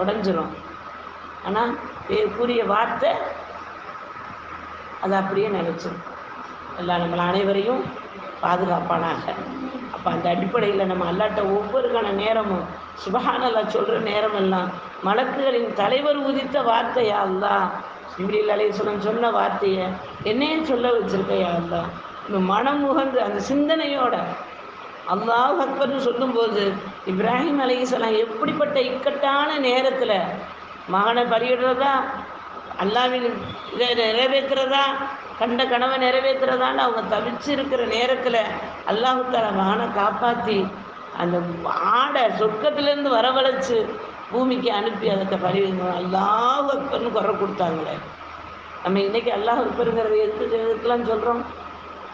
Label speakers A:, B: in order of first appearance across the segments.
A: உடஞ்சிரும். ஆனால் கூறிய வார்த்தை அது அப்படியே நினைச்சிரும் எல்லாம் நம்மளை அனைவரையும் பாதுகாப்பானாக. அப்போ அந்த அடிப்படையில் நம்ம அல்லாட்ட ஒவ்வொரு கண நேரமும் சுபஹானல்லா சொல்கிற நேரமெல்லாம் மலக்குகளின் தலைவர் உதித்த வார்த்தையா அல்லா? இப்ரீல் அலையுஸ்வலம் சொன்ன வார்த்தையை என்னையும் சொல்ல வச்சுருக்கையா அல்லா? மனம் உகந்து அந்த சிந்தனையோட அல்லாஹ் அக்பர்னு சொல்லும்போது இப்ராஹிம் அலையுஸ்லாம் எப்படிப்பட்ட இக்கட்டான நேரத்தில் மகனை பறியிடுறதா அல்லாவின் இதை நிறைவேற்றுறதா? கண்ட கனவை நிறைவேற்றுறதான்னு அவங்க தவிச்சு இருக்கிற நேரத்தில் அல்லாஹு தாலா மகனை காப்பாற்றி அந்த ஆடை சொர்க்கத்திலேருந்து வரவழைச்சு பூமிக்கு அனுப்பி அதை பரிவு அல்லாஹ் அக்பர்னு குறை கொடுத்தாங்களே. நம்ம இன்றைக்கி அல்லாஹ் அக்பருங்கிறத எதுக்கு எதுக்கெல்லாம் சொல்கிறோம்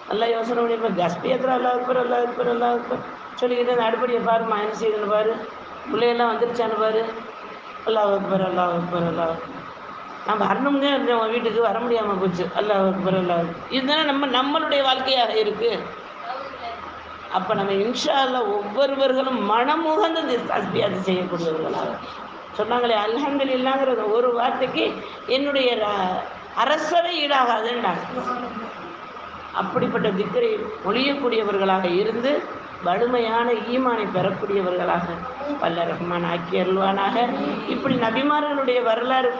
A: நல்லா யோசனை பண்ணி இப்போ கஸ்பியத்தில் அல்லா இருப்பார் அல்லா இருப்பார் அல்லா இருப்பார் சொல்லிக்கிட்டு அந்த அடுப்படியை பாரு என்ன செய்யுதுன்னு பாரு. பிள்ளையெல்லாம் வந்துருச்சான்னு பாரு. அல்லாஹ் அக்பர் அல்லாஹ் இருப்பார் அல்லாஹ் நான் வரணுங்க இருந்தேன் உன் வீட்டுக்கு வர முடியாமல் போச்சு. அல்லாஹ் அக்பர் அல்லாஹ் இதுதானே நம்ம நம்மளுடைய வாழ்க்கையாக இருக்குது அப்போ நம்ம இன்ஷா அல்லாஹ் ஒவ்வொருவர்களும் மனமுகந்து இந்த தஸ்பியாத்து செய்யக்கூடியவர்களாக. சொன்னாங்களே அல்ஹம்துலில்லாங்கிற ஒரு வார்த்தைக்கு என்னுடைய ர- அரசவை ஈடாகாதுன்றாங்க. அப்படிப்பட்ட திக்கரை ஒழியக்கூடியவர்களாக இருந்து வலிமையான ஈமானை பெறக்கூடியவர்களாக வல்ல ரஹ்மான் ஆக்கி அருள்வானாக. இப்படி நபிமார்களுடைய வரலாறு